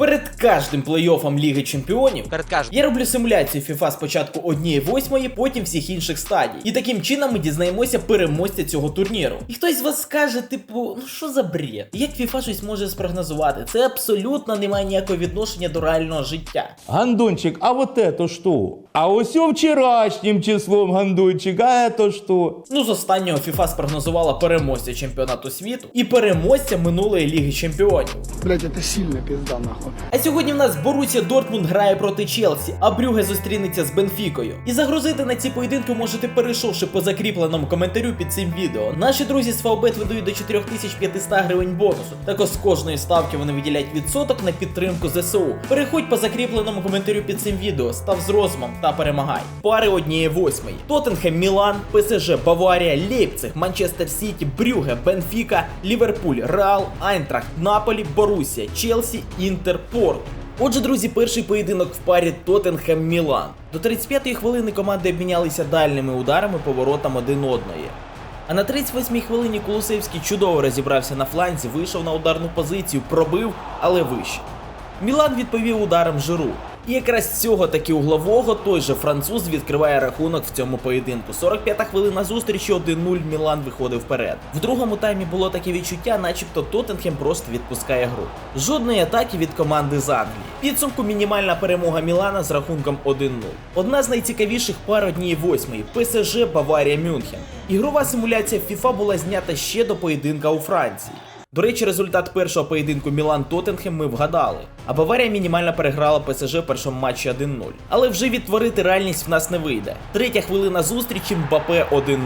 Перед кожним плей-оффом Ліги Чемпіонів Перед кожним. я роблю симуляцію FIFA спочатку однієї восьмої, потім всіх інших стадій. І таким чином ми дізнаємося переможця цього турніру. І хтось з вас скаже, типу, ну що за бред? Як FIFA щось може спрогнозувати? Це абсолютно не має ніякого відношення до реального життя. Гандончик, а вот это что? А ось вчорашнім числом, Гандончик, а это что? Ну, з останнього FIFA спрогнозувала переможця чемпіонату світу і переможця минулої Ліги Чемпіонів. Блять, это сильно пизда нахуй. А сьогодні в нас Борусія Дортмунд грає проти Челсі, а Брюге зустрінеться з Бенфікою. І загрузити на ці поєдинки можете перейшовши по закріпленому коментарю під цим відео. Наші друзі з Фаубет видають до 4500 гривень бонусу. Також з кожної ставки вони виділяють відсоток на підтримку ЗСУ. Переходь по закріпленому коментарю під цим відео, став з розумом та перемагай. Пари однієї восьмої. Тоттенхем, Мілан, ПСЖ, Баварія, Лейпциг, Манчестер Сіті, Брюге, Бенфіка, Ліверпуль, Реал, Айнтрахт, Наполі, Борусія, Челсі, Інтер, Порт. Отже, друзі, перший поєдинок в парі Тоттенхем Мілан. До 35-ї хвилини команди обмінялися дальніми ударами по воротам один одної. А на 38-й хвилині Кулусевський чудово розібрався на фланзі, вийшов на ударну позицію, пробив, але вище. Мілан відповів ударом Жиру. І якраз цього таки углового той же француз відкриває рахунок в цьому поєдинку. 45-та хвилина зустрічі 1-0 Мілан виходив вперед. В другому таймі було таке відчуття, начебто Тоттенхем просто відпускає гру. Жодної атаки від команди з Англії. Підсумку мінімальна перемога Мілана з рахунком 1-0. Одна з найцікавіших пар однієї восьмої ПСЖ Баварія Мюнхен. Ігрова симуляція FIFA була знята ще до поєдинка у Франції. До речі, результат першого поєдинку Мілан Тоттенхем ми вгадали. А Баварія мінімально переграла ПСЖ в першому матчі 1-0. Але вже відтворити реальність в нас не вийде. Третя хвилина зустрічі Мбапе 1-0.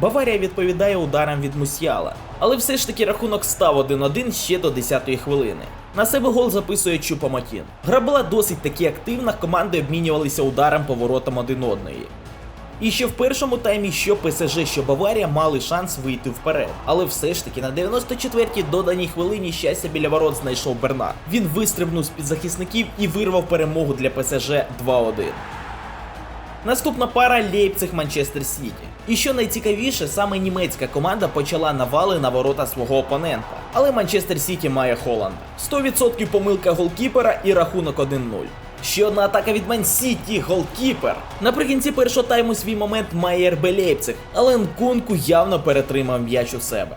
Баварія відповідає ударом від Мусіала. Але все ж таки рахунок став 1-1 ще до 10-ї хвилини. На себе гол записує Чупамотін. Гра була досить таки активна, команди обмінювалися ударом по воротам один одної. І ще в першому таймі що ПСЖ, що Баварія мали шанс вийти вперед. Але все ж таки на 94-й доданій хвилині щастя біля ворот знайшов Бернар. Він вистрибнув з під захисників і вирвав перемогу для ПСЖ 2-1. Наступна пара Лейпциг Манчестер Сіті. І що найцікавіше, саме німецька команда почала навали на ворота свого опонента. Але Манчестер Сіті має Холланда. 100% помилка голкіпера і рахунок 1-0. Ще одна атака від Ман Сіті, голкіпер. Наприкінці першого тайму свій момент має РБ Лейпциг, але Нкунку явно перетримав м'яч у себе.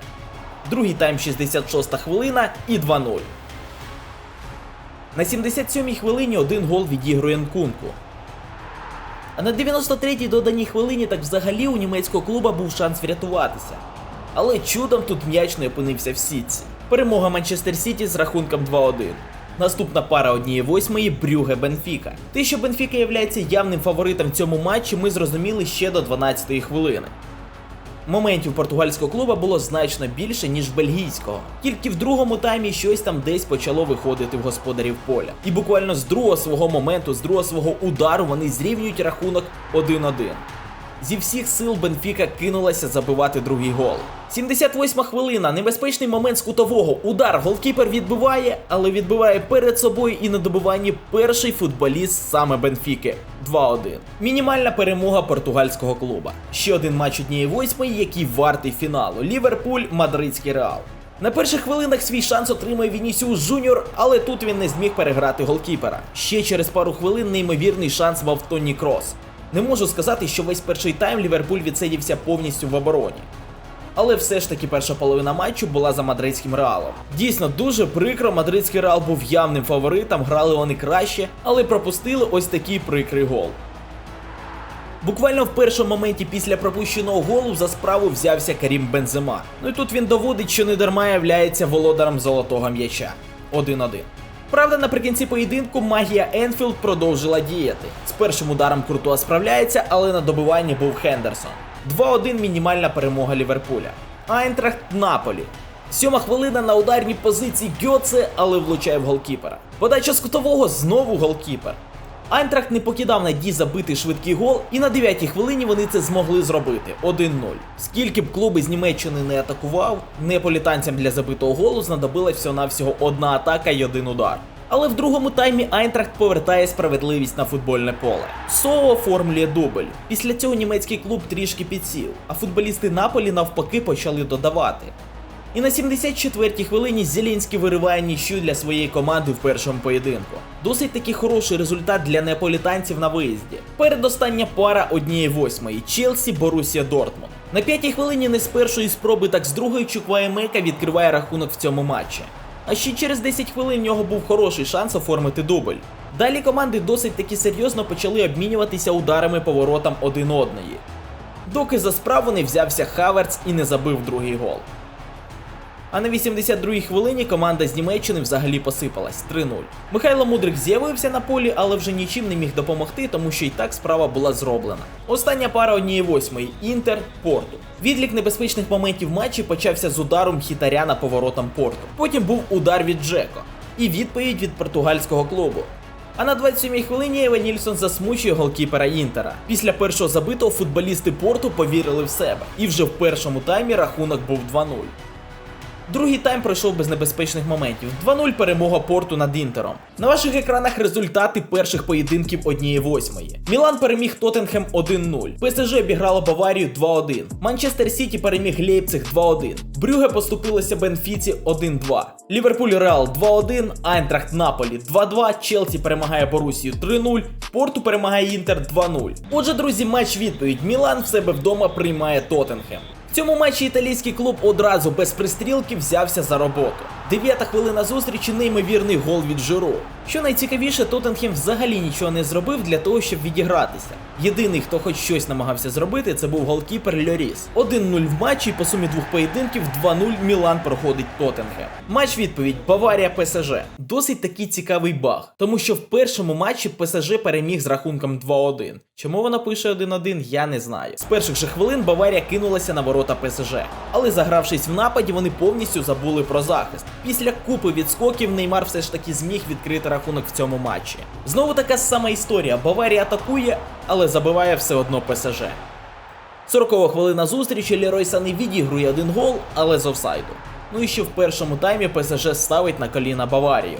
Другий тайм 66 хвилина і 2-0. На 77-й хвилині один гол відігрує Нкунку. А на 93-й доданій хвилині так взагалі у німецького клуба був шанс врятуватися. Але чудом тут м'яч не опинився в сітці. Перемога Манчестер Сіті з рахунком 2-1. Наступна пара однієї восьмої Брюге Бенфіка. Те, що Бенфіка є явним фаворитом в цьому матчі, ми зрозуміли ще до 12-ї хвилини. Моментів португальського клуба було значно більше, ніж бельгійського. Тільки в другому таймі щось там десь почало виходити в господарів поля. І буквально з другого свого моменту, з другого свого удару вони зрівнюють рахунок 1-1. Зі всіх сил Бенфіка кинулася забивати другий гол. 78 хвилина, небезпечний момент з кутового. Удар голкіпер відбиває, але відбиває перед собою і на добиванні перший футболіст саме Бенфіки. 2-1. Мінімальна перемога португальського клуба. Ще один матч однієї восьмої, який вартий фіналу. Ліверпуль, Мадридський Реал. На перших хвилинах свій шанс отримує Вінісіус Жуніор, але тут він не зміг переграти голкіпера. Ще через пару хвилин неймовірний шанс мав Тоні Крос. Не можу сказати, що весь перший тайм Ліверпуль відсидівся повністю в обороні. Але все ж таки перша половина матчу була за мадридським реалом. Дійсно, дуже прикро, мадридський реал був явним фаворитом, грали вони краще, але пропустили ось такий прикрий гол. Буквально в першому моменті після пропущеного голу за справу взявся Карім Бензема. Ну і тут він доводить, що не дарма являється володарем золотого м'яча. 1-1. Правда, наприкінці поєдинку магія Енфілд продовжила діяти. З першим ударом Куртуа справляється, але на добиванні був Хендерсон. 2-1 мінімальна перемога Ліверпуля. Айнтрахт Наполі. Сьома хвилина на ударній позиції Гьоце, але влучає в голкіпера. Подача з кутового знову голкіпер. Айнтрахт не покидав надій забити швидкий гол, і на 9-й хвилині вони це змогли зробити 1-0. Скільки б клуби з Німеччини не атакував, неаполітанцям для забитого голу знадобилась всього-навсього одна атака і один удар. Але в другому таймі Айнтрахт повертає справедливість на футбольне поле. Со оформлює дубль. Після цього німецький клуб трішки підсів, а футболісти Наполі навпаки почали додавати. І на 74-й хвилині Зелінський вириває нічю для своєї команди в першому поєдинку. Досить таки хороший результат для неаполітанців на виїзді. Передостання пара однієї восьмої Челсі Борусія Дортмунд. На п'ятій хвилині не з першої спроби, так з другої Чукваємека відкриває рахунок в цьому матчі. А ще через 10 хвилин в нього був хороший шанс оформити дубль. Далі команди досить таки серйозно почали обмінюватися ударами по воротам один одної. Доки за справу не взявся Хаверц і не забив другий гол. А на 82-й хвилині команда з Німеччини взагалі посипалась 3-0. Михайло Мудрик з'явився на полі, але вже нічим не міг допомогти, тому що і так справа була зроблена. Остання пара однієї восьмої Інтер Порту. Відлік небезпечних моментів матчі почався з ударом хітаря на поворотом порту. Потім був удар від Джеко і відповідь від португальського клубу. А на 27-й хвилині Ева Нільсон засмучує голкіпера Інтера. Після першого забитого футболісти Порту повірили в себе. І вже в першому таймі рахунок був 2-0. Другий тайм пройшов без небезпечних моментів. 2-0 перемога порту над Інтером. На ваших екранах результати перших поєдинків однієї восьмої. Мілан переміг Тоттенхем 1-0. ПСЖ обіграло Баварію 2-1. Манчестер Сіті переміг Лейпциг 2-1. Брюге поступилося Бенфіці 1-2. Ліверпуль Реал 2-1. Айнтрахт Наполі 2-2. Челсі перемагає Борусію 3-0. Порту перемагає Інтер 2-0. Отже, друзі, матч відповідь. Мілан в себе вдома приймає Тоттенхем. В цьому матчі італійський клуб одразу без пристрілки взявся за роботу. Дев'ята хвилина зустрічі неймовірний гол від Жиру. Що найцікавіше, Тоттенхем взагалі нічого не зробив для того, щоб відігратися. Єдиний, хто хоч щось намагався зробити, це був голкіпер Льоріс. 1-0 в матчі, по сумі двох поєдинків 2-0 Мілан проходить Тоттенхем. Матч відповідь Баварія ПСЖ. Досить такий цікавий баг, тому що в першому матчі ПСЖ переміг з рахунком 2-1. Чому вона пише 1-1, я не знаю. З перших же хвилин Баварія кинулася на ворота ПСЖ, але загравшись в нападі, вони повністю забули про захист. Після купи відскоків Неймар все ж таки зміг відкрити рахунок в цьому матчі. Знову така сама історія. Баварія атакує, але забиває все одно ПСЖ. 40 хвилина зустрічі Лерой Сани відігрує один гол, але з офсайду. Ну і ще в першому таймі ПСЖ ставить на коліна Баварію.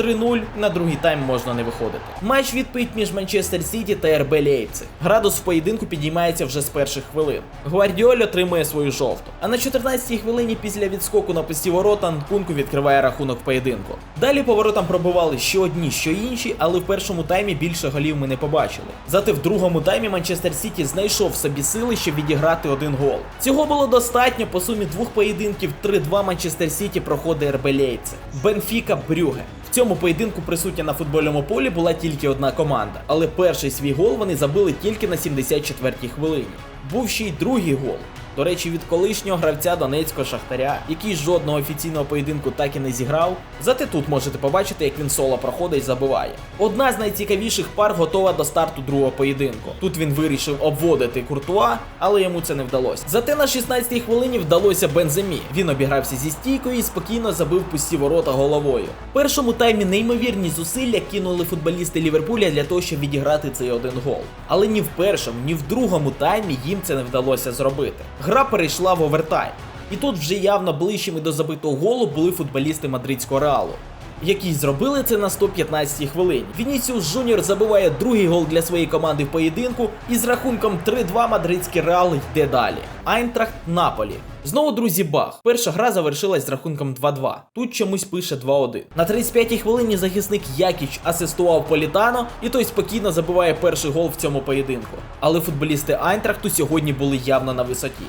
3-0 на другий тайм можна не виходити. Матч відповідь між Манчестер Сіті та РБ Лейпциг. Градус в поєдинку підіймається вже з перших хвилин. Гвардіоль отримує свою жовту. А на 14-й хвилині після відскоку на пусті ворота Нкунку відкриває рахунок поєдинку. Далі поворотам пробивали що одні, що інші, але в першому таймі більше голів ми не побачили. Зате в другому таймі Манчестер Сіті знайшов собі сили, щоб відіграти один гол. Цього було достатньо по сумі двох поєдинків 3-2 Манчестер Сіті проходить РБ Лейпциг. Бенфіка Брюге. Цьому поєдинку присутня на футбольному полі була тільки одна команда, але перший свій гол вони забили тільки на 74-й хвилині. Був ще й другий гол. До речі, від колишнього гравця Донецького Шахтаря, який жодного офіційного поєдинку так і не зіграв. Зате тут можете побачити, як він соло проходить і забиває. Одна з найцікавіших пар готова до старту другого поєдинку. Тут він вирішив обводити Куртуа, але йому це не вдалося. Зате на 16-й хвилині вдалося Бенземі. Він обігрався зі стійкою і спокійно забив пусті ворота головою. В першому таймі неймовірні зусилля кинули футболісти Ліверпуля для того, щоб відіграти цей один гол. Але ні в першому, ні в другому таймі їм це не вдалося зробити. Гра перейшла в овертайм. І тут вже явно ближчими до забитого голу були футболісти мадридського реалу. Які зробили це на 115-й хвилині. Вінісіус Жуніор забиває другий гол для своєї команди в поєдинку, і з рахунком 3-2 мадридський реал йде далі. Айнтрахт Наполі. Знову друзі, бах. Перша гра завершилась з рахунком 2-2. Тут чомусь пише 2-1. На 35-й хвилині захисник Якіч асистував Політано, і той спокійно забиває перший гол в цьому поєдинку. Але футболісти Айнтрахту сьогодні були явно на висоті.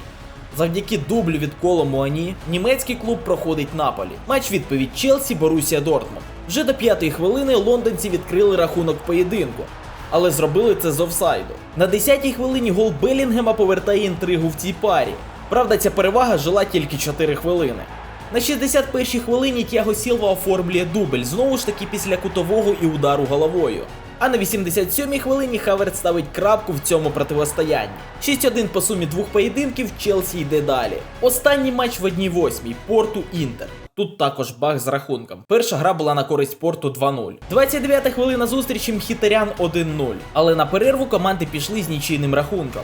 Завдяки дублю від Коло Муані німецький клуб проходить Наполі. Матч відповідь Челсі Борусія Дортмунд. Вже до п'ятої хвилини лондонці відкрили рахунок поєдинку, але зробили це з офсайду. На 10-й хвилині гол Белінгема повертає інтригу в цій парі. Правда, ця перевага жила тільки 4 хвилини. На 61-й хвилині Тяго Сілва оформлює дубль, знову ж таки після кутового і удару головою. А на 87-й хвилині Хаверт ставить крапку в цьому противостоянні. 6-1 по сумі двох поєдинків Челсі йде далі. Останній матч в одній восьмій Порту Інтер. Тут також баг з рахунком. Перша гра була на користь Порту 2-0. 29-та хвилина зустрічі Мхітарян 1-0. Але на перерву команди пішли з нічийним рахунком.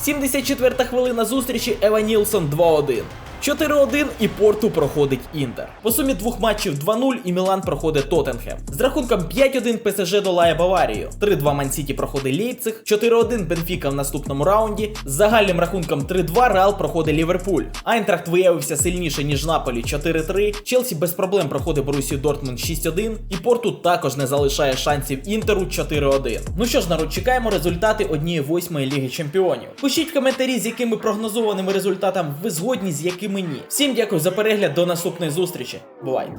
74-та хвилина зустрічі Ева Нілсон 2-1. 4-1 і Порту проходить Інтер. По сумі двох матчів 2-0 і Мілан проходить Тоттенхем. З рахунком 5-1 ПСЖ долає Баварію. 3-2 Мансіті проходить Лейпциг, 4-1 Бенфіка в наступному раунді. З загальним рахунком 3-2 Реал проходить Ліверпуль. Айнтрахт виявився сильніше, ніж Наполі 4-3. Челсі без проблем проходить Борусію Дортмунд 6-1. І Порту також не залишає шансів Інтеру 4-1. Ну що ж, народ, чекаємо результати однієї восьмої ліги чемпіонів. Пишіть коментарі, з якими прогнозованими результатами ви згодні, з якими ні. Всім дякую за перегляд, до наступної зустрічі. Бувайте!